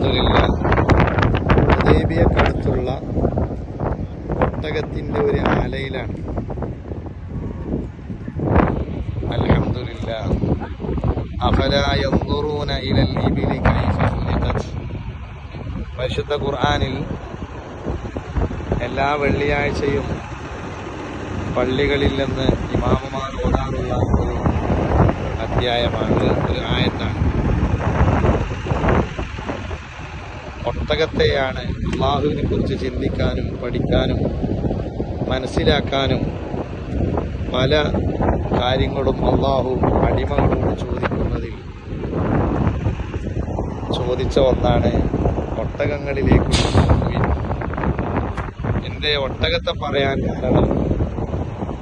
അൽഹംദുലില്ല ഹുദൈബിയക്കടുത്തുള്ള ഒട്ടകത്തിന്റെ ഒരു ആലയിലാണ്. ഇലൽ ഇബിലി പരിശുദ്ധ ഖുർആാനിൽ എല്ലാ വെള്ളിയാഴ്ചയും പള്ളികളിൽ നിന്ന് ഇമാമുമാർ ഓടാറുള്ള ഒരു അധ്യായമാണ്. ഒരു- ആയത്താണ് അള്ളാഹുവിനെ കുറിച്ച് ചിന്തിക്കാനും പഠിക്കാനും മനസ്സിലാക്കാനും പല കാര്യങ്ങളും അള്ളാഹു അടിമകളോട് ചോദിക്കുന്നതിൽ ചോദിച്ച ഒന്നാണ് ഒട്ടകങ്ങളിലേക്ക്. എന്റെ ഒട്ടകത്തെ പറയാൻ കാരണം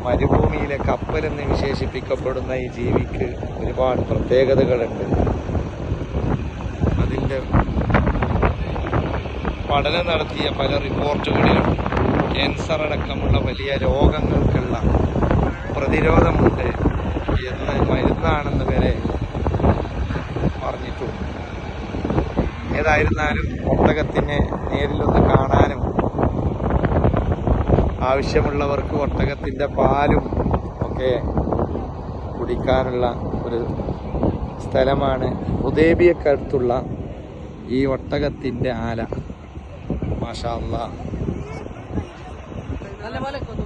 മരുഭൂമിയിലെ കപ്പൽ എന്ന് വിശേഷിപ്പിക്കപ്പെടുന്ന ഈ ജീവിക്ക് ഒരുപാട് പ്രത്യേകതകളുണ്ട് അതിന്റെ പഠനം നടത്തിയ പല റിപ്പോർട്ടുകളിലും ക്യാൻസർ അടക്കമുള്ള വലിയ രോഗങ്ങൾക്കുള്ള പ്രതിരോധമുണ്ട് എന്ന് മരുന്നാണെന്ന് വരെ പറഞ്ഞിട്ടുണ്ട്. ഏതായിരുന്നാലും ഒട്ടകത്തിനെ നേരിലൊന്ന് കാണാനും ആവശ്യമുള്ളവർക്ക് ഒട്ടകത്തിന്റെ പാലും ഒക്കെ കുടിക്കാനുള്ള ഒരു സ്ഥലമാണ് ഉദേബിയക്കടുത്തുള്ള ഈ ഒട്ടകത്തിന്റെ ആല. മാഷാ അല്ലാ.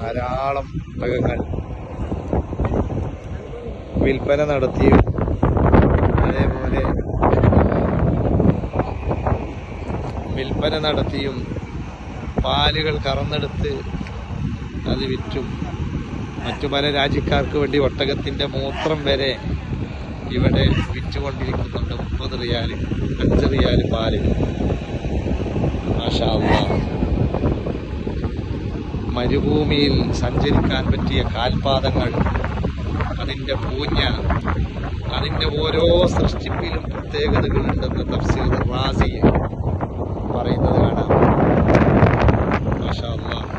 ധാരാളം മൃഗങ്ങൾ. വിൽപ്പന നടത്തിയും അതേപോലെ വിൽപ്പന നടത്തിയും പാലുകൾ കറന്നെടുത്ത് അത് വിറ്റും. മറ്റു പല രാജ്യക്കാർക്ക് വേണ്ടി ഒട്ടകത്തിന്റെ മൂത്രം വരെ ഇവിടെ വിറ്റുകൊണ്ടിരിക്കുന്നുണ്ട്. മുപ്പത് റിയാൽ അഞ്ച് റിയാൽ പാൽ. മരുഭൂമിയിൽ സഞ്ചരിക്കാൻ പറ്റിയ കാൽപാദങ്ങൾ അതിന്റെ പൂഞ്ഞ അതിന്റെ ഓരോ സൃഷ്ടിപ്പിലും പ്രത്യേകതകളുണ്ടെന്ന് തഫ്സീർ റാസി പറയുന്നത് കാണാം. സംഘ-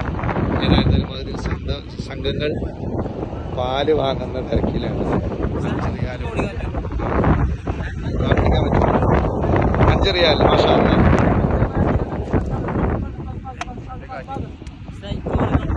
സംഘങ്ങൾ പാൽ വാങ്ങുന്ന തിരക്കിലാണ്. അഞ്ചറിയാലും മാഷാ. Thank.